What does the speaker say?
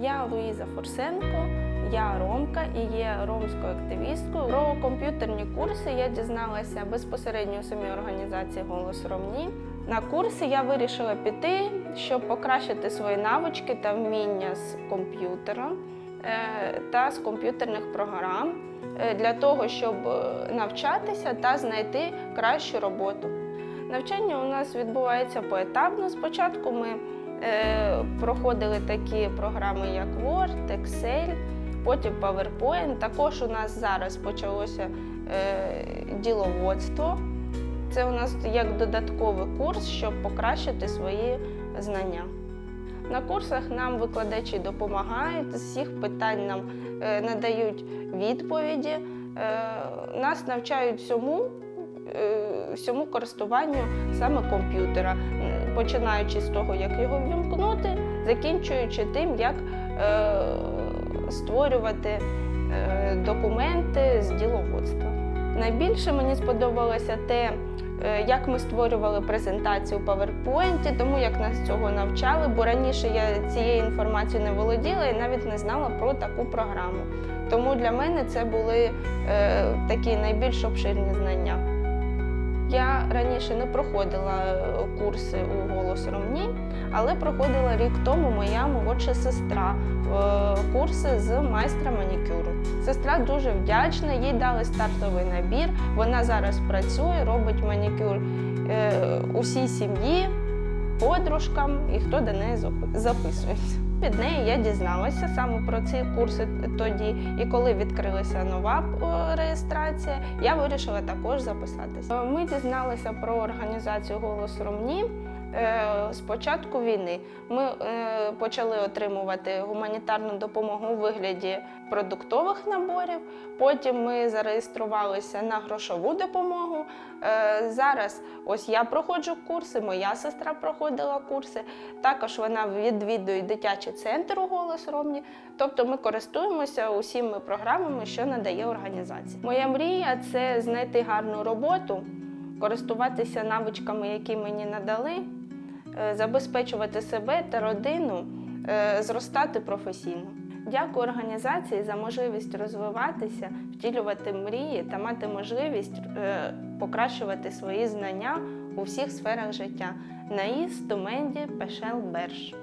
Я Луїза Фурсенко, я ромка і є ромською активісткою. Про комп'ютерні курси я дізналася безпосередньо у самій організації Голос Ромні. На курси я вирішила піти, щоб покращити свої навички та вміння з комп'ютера е, та з комп'ютерних програм е, для того, щоб е, навчатися та знайти кращу роботу. Навчання у нас відбувається поетапно. Спочатку ми проходили такі програми, як Word, Excel, потім PowerPoint. Також у нас зараз почалося е, діловодство. Це у нас як додатковий курс, щоб покращити свої знання. На курсах нам викладачі допомагають, з всіх питань нам е, надають відповіді, е, нас навчають всьому, е, всьому користуванню саме комп'ютера, починаючи з того, як його ввімкнути, закінчуючи тим, як е, створювати е, документи з діловодства. Найбільше мені сподобалося те, е, як ми створювали презентацію у PowerPoint, тому як нас цього навчали, бо раніше я цією інформацією не володіла і навіть не знала про таку програму. Тому для мене це були е, такі найбільш обширні знання. Я раніше не проходила е, курси у голос Ромні, але проходила рік тому моя молодша сестра е, курси з майстра манікюру. Сестра дуже вдячна, їй дали стартовий набір. Вона зараз працює, робить манікюр е, усій сім'ї, подружкам і хто до неї записується. Від неї я дізналася саме про ці курси тоді. І коли відкрилася нова е, реєстрація, я вирішила також записатися. Е, Ми дізналися про організацію Голос Ромні. Е, З початку війни ми е, почали отримувати гуманітарну допомогу у вигляді продуктових наборів. Потім ми зареєструвалися на грошову допомогу. Е, Зараз ось я проходжу курси, моя сестра проходила курси. Також вона відвідує дитячий центр у голос Ромні. Тобто ми користуємося усіми програмами, що надає організація. Моя мрія це знайти гарну роботу, користуватися навичками, які мені надали, забезпечувати себе та родину, е, зростати професійно. Дякую організації за можливість розвиватися, втілювати мрії та мати можливість е, покращувати свої знання у всіх сферах життя. Наїз Туменді Пешел Берш.